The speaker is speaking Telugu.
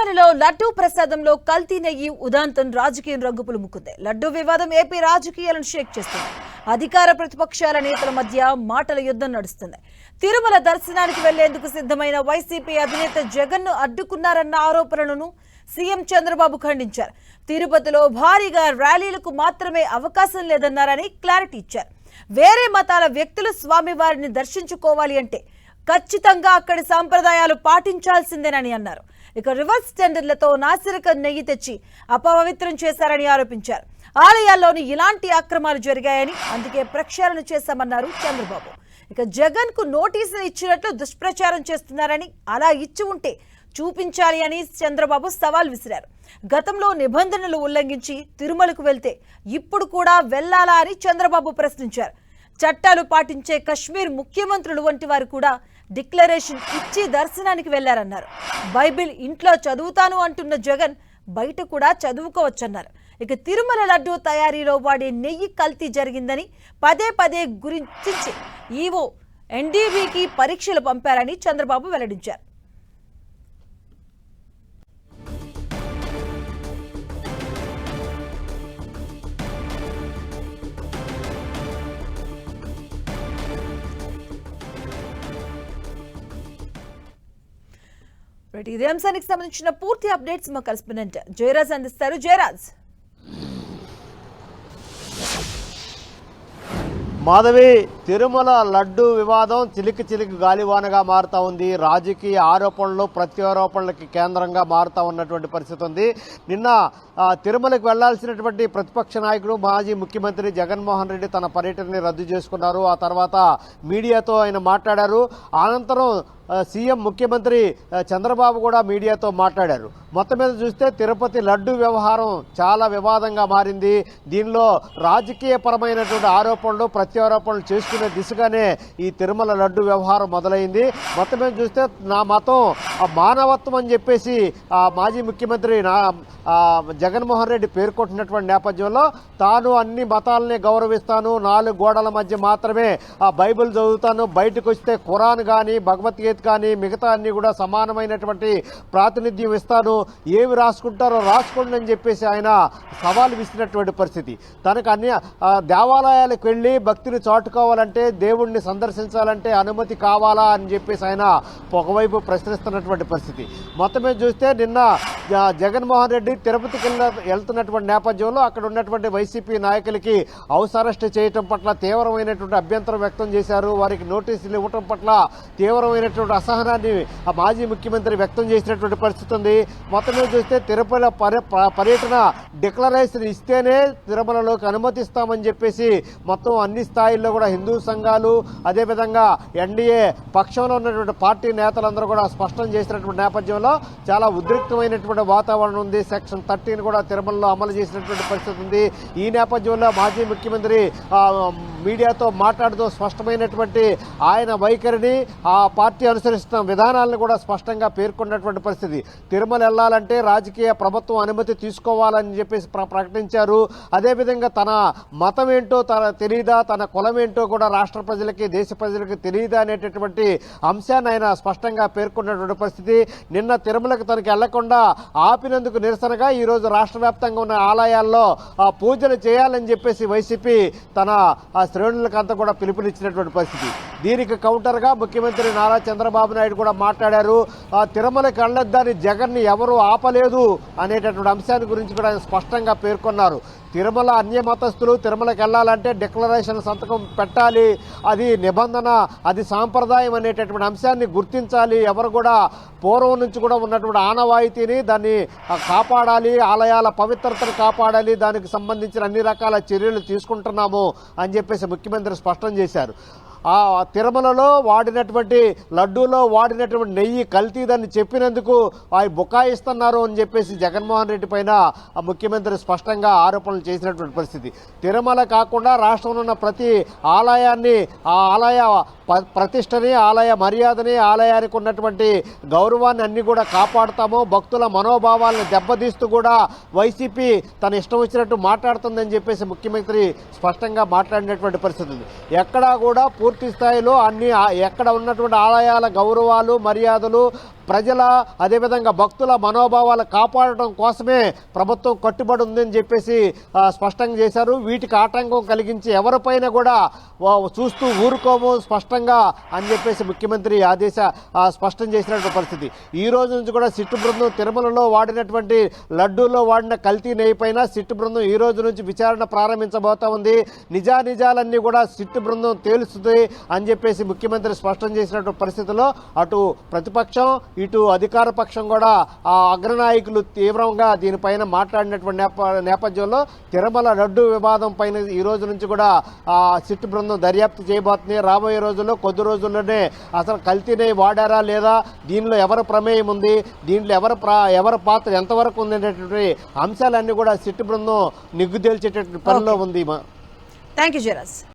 తిరుమలలో లడ్డూ ప్రసాదంలో కల్తీ నెయ్యి ఉదాంతం రాజకీయం రంగుపులు ముక్కుంది. లడ్డూ వివాదం ఏపీ రాజకీయాలను షేక్ చేస్తుంది. అధికార ప్రతిపక్షాల నేతల మధ్య మాటల యుద్ధం నడుస్తుంది. తిరుమల దర్శనానికి వెళ్ళేందుకు సిద్ధమైన వైసీపీ అధినేత జగన్ను అడ్డుకున్నారన్న ఆరోపణలను సీఎం చంద్రబాబు ఖండించారు. తిరుపతిలో భారీగా ర్యాలీలకు మాత్రమే అవకాశం లేదన్నారని క్లారిటీ ఇచ్చారు. వేరే మతాల వ్యక్తులు స్వామివారిని దర్శించుకోవాలి అంటే ఖచ్చితంగా అక్కడి సాంప్రదాయాలు పాటించాల్సిందేనని అన్నారు. ఇక రివర్స్ టెండర్లతో నాసిరక నెయ్యి తెచ్చి అపవిత్రం చేశారని ఆరోపించారు. ఆలయాల్లోని ఇలాంటి అక్రమాలు జరిగాయని అందుకే ప్రక్షాళన చేశామన్నారు చంద్రబాబు. ఇక జగన్కు నోటీసులు ఇచ్చినట్లు దుష్ప్రచారం చేస్తున్నారని అలా ఇచ్చి ఉంటే చూపించాలి అని చంద్రబాబు సవాల్ విసిరారు. గతంలో నిబంధనలు ఉల్లంఘించి తిరుమలకు వెళ్తే ఇప్పుడు కూడా వెళ్ళాలా అని చంద్రబాబు ప్రశ్నించారు. చట్టాలు పాటించే కశ్మీర్ ముఖ్యమంత్రులు వంటి వారు కూడా డిక్లరేషన్ ఇచ్చి దర్శనానికి వెళ్ళారన్నారు. బైబిల్ ఇంట్లో చదువుతాను అంటున్న జగన్ బయట కూడా చదువుకోవచ్చన్నారు. ఇక తిరుమల లడ్డూ తయారీలో వాడే నెయ్యి కల్తీ జరిగిందని పదే పదే గురించి ఈవో ఎన్డీబీకి పరీక్షలు పంపారని చంద్రబాబు వెల్లడించారు. ఇదే అంశానికి సంబంధించిన పూర్తి అప్డేట్స్ మా కరెస్పాండెంట్ జయరాజ్ అందిస్తారు. జయరాజ్. మాధవి తిరుమల లడ్డు వివాదం చిలికి చిలికి గాలివానగా మారుతా ఉంది. రాజకీయ ఆరోపణలు ప్రత్యారోపణలకి కేంద్రంగా మారుతా ఉన్నటువంటి పరిస్థితి ఉంది. నిన్న తిరుమలకు వెళ్ళాల్సినటువంటి ప్రతిపక్ష నాయకుడు మాజీ ముఖ్యమంత్రి జగన్మోహన్ రెడ్డి తన పర్యటనని రద్దు చేసుకున్నారు. ఆ తర్వాత మీడియాతో ఆయన మాట్లాడారు. అనంతరం సీఎం ముఖ్యమంత్రి చంద్రబాబు కూడా మీడియాతో మాట్లాడారు. మొత్తం మీద చూస్తే తిరుపతి లడ్డు వ్యవహారం చాలా వివాదంగా మారింది. దీనిలో రాజకీయపరమైనటువంటి ఆరోపణలు ప్రత్యారోపణలు చేసుకునే దిశగానే ఈ తిరుమల లడ్డు వ్యవహారం మొదలైంది. మొత్తం మీద చూస్తే నా మతం మానవత్వం అని చెప్పేసి మాజీ ముఖ్యమంత్రి నా జగన్మోహన్ రెడ్డి పేర్కొంటున్నటువంటి నేపథ్యంలో తాను అన్ని మతాలని గౌరవిస్తాను నాలుగు గోడల మధ్య మాత్రమే ఆ బైబిల్ చదువుతాను బయటకు వస్తే ఖురాన్ కానీ భగవద్గీత కానీ మిగతా అన్ని కూడా సమానమైనటువంటి ప్రాతినిధ్యం ఇస్తాను. ఏవి రాసుకుంటారో రాసుకోండి అని చెప్పేసి ఆయన సవాల్ విసిరినటువంటి పరిస్థితి. తనకు అన్ని దేవాలయాలకు వెళ్ళి భక్తిని చాటుకోవాలంటే దేవుణ్ణి సందర్శించాలంటే అనుమతి కావాలా అని చెప్పేసి ఆయన ఒకవైపు ప్రశ్నిస్తున్నటువంటి పరిస్థితి. మొత్తం మీద చూస్తే నిన్న జగన్మోహన్ రెడ్డి తిరుపతికి వెళ్తున్నటువంటి నేపథ్యంలో అక్కడ ఉన్నటువంటి వైసీపీ నాయకులకి హౌస్ అరెస్ట్ చేయటం పట్ల తీవ్రమైనటువంటి అభ్యంతరం వ్యక్తం చేశారు. వారికి నోటీసులు ఇవ్వటం పట్ల తీవ్రమైనటువంటి అసహనాన్ని ఆ మాజీ ముఖ్యమంత్రి వ్యక్తం చేసినటువంటి పరిస్థితి ఉంది. మొత్తం మీద చూస్తే తిరుపతిలో పర్య- ప- పర్యటన డిక్లరేషన్ ఇస్తేనే తిరుమలలోకి అనుమతిస్తామని చెప్పేసి మొత్తం అన్ని స్థాయిల్లో కూడా హిందూ సంఘాలు అదేవిధంగా ఎన్డీఏ పక్షంలో ఉన్నటువంటి పార్టీ నేతలందరూ కూడా స్పష్టం చేసినటువంటి నేపథ్యంలో చాలా ఉద్రిక్తమైనటువంటి వాతావరణం ఉంది. సెక్షన్ థర్టీని కూడా తిరుమలలో అమలు చేసినటువంటి పరిస్థితి ఉంది. ఈ నేపథ్యంలో మాజీ ముఖ్యమంత్రి మీడియాతో మాట్లాడుతూ స్పష్టమైనటువంటి ఆయన వైఖరిని ఆ పార్టీ అనుసరిస్తున్న విధానాలను కూడా స్పష్టంగా పేర్కొన్నటువంటి పరిస్థితి. తిరుమల వెళ్ళాలంటే రాజకీయ ప్రభుత్వం అనుమతి తీసుకోవాలని చెప్పేసి ప్రకటించారు. అదేవిధంగా తన మతం ఏంటో తన తెలియదా తన కులం ఏంటో కూడా రాష్ట్ర ప్రజలకి దేశ ప్రజలకి తెలియదా అనేటటువంటి అంశాన్ని ఆయన స్పష్టంగా పేర్కొన్నటువంటి పరిస్థితి. నిన్న తిరుమలకు తనకి వెళ్ళకుండా ఆపినందుకు నిరసనగా ఈరోజు రాష్ట్ర వ్యాప్తంగా ఉన్న ఆలయాల్లో ఆ, పూజలు చేయాలని చెప్పేసి వైసీపీ తన శ్రేణులకంతా కూడా పిలుపునిచ్చినటువంటి పరిస్థితి. దీనికి కౌంటర్గా ముఖ్యమంత్రి నారా చంద్రబాబు నాయుడు కూడా మాట్లాడారు. ఆ, తిరుమలకి వెళ్ళొద్దని జగన్ని ఎవరు ఆపలేదు అనేటటువంటి అంశాన్ని గురించి కూడా ఆయన స్పష్టంగా పేర్కొన్నారు. తిరుమల అన్య మతస్థులు తిరుమలకి వెళ్ళాలంటే డిక్లరేషన్ సంతకం పెట్టాలి. అది నిబంధన అది సాంప్రదాయం అనేటటువంటి అంశాన్ని గుర్తించాలి. ఎవరు కూడా పూర్వం నుంచి కూడా ఉన్నటువంటి ఆనవాయితీని దాన్ని కాపాడాలి ఆలయాల పవిత్రతను కాపాడాలి. దానికి సంబంధించిన అన్ని రకాల చర్యలు తీసుకుంటున్నాము అని చెప్పేసి ముఖ్యమంత్రి స్పష్టం చేశారు. ఆ తిరుమలలో వాడినటువంటి లడ్డూలో వాడినటువంటి నెయ్యి కల్తీదని చెప్పినందుకు అవి బుకాయిస్తున్నారు అని చెప్పేసి జగన్మోహన్ రెడ్డి పైన ఆ ముఖ్యమంత్రి స్పష్టంగా ఆరోపణలు చేసినటువంటి పరిస్థితి. తిరుమల కాకుండా రాష్ట్రంలో ఉన్న ప్రతి ఆలయాన్ని ఆ ఆలయ ప్రతిష్టని ఆలయ మర్యాదని ఆలయానికి ఉన్నటువంటి గౌరవాన్ని అన్ని కూడా కాపాడుతాము. భక్తుల మనోభావాలను దెబ్బతీస్తూ కూడా వైసీపీ తన ఇష్టం వచ్చినట్టు మాట్లాడుతుందని చెప్పేసి ముఖ్యమంత్రి స్పష్టంగా మాట్లాడినటువంటి పరిస్థితి ఉంది. ఎక్కడా కూడా పూర్తి స్థాయిలో అన్ని ఎక్కడ ఉన్నటువంటి ఆలయాల గౌరవాలు మర్యాదలు ప్రజల అదేవిధంగా భక్తుల మనోభావాలు కాపాడటం కోసమే ప్రభుత్వం కట్టుబడి ఉందని చెప్పేసి స్పష్టంగా చేశారు. వీటికి ఆటంకం కలిగించి ఎవరిపైన కూడా చూస్తూ ఊరుకోము స్పష్టంగా అని చెప్పేసి ముఖ్యమంత్రి ఆదేశ స్పష్టం చేసినటువంటి పరిస్థితి. ఈ రోజు నుంచి కూడా సిట్టు బృందం తిరుమలలో వాడినటువంటి లడ్డూలో వాడిన కల్తీ నెయ్యి పైన సిట్టు బృందం ఈ రోజు నుంచి విచారణ ప్రారంభించబోతా ఉంది. నిజానిజాలన్నీ కూడా సిట్టు బృందం తేలుస్తుంది అని చెప్పేసి ముఖ్యమంత్రి స్పష్టం చేసినటువంటి పరిస్థితుల్లో అటు ప్రతిపక్షం ఇటు అధికార పక్షం కూడా ఆ అగ్రనాయకులు తీవ్రంగా దీనిపైన మాట్లాడినటువంటి నేప నేపథ్యంలో తిరుమల లడ్డు వివాదం పైన ఈ రోజు నుంచి కూడా ఆ సిట్టు బృందం దర్యాప్తు చేయబోతుంది. రాబోయే రోజుల్లో కొద్ది రోజుల్లోనే అసలు కల్తీనే వాడారా లేదా? దీనిలో ఎవరి ప్రమేయం ఉంది? దీంట్లో ఎవరి ఎవరి పాత్ర ఎంతవరకు ఉంది అనేటువంటి అంశాలన్నీ కూడా సిట్టు బృందం నిగ్గు తేల్చేటటువంటి పనిలో ఉంది మా థ్యాంక్ యూ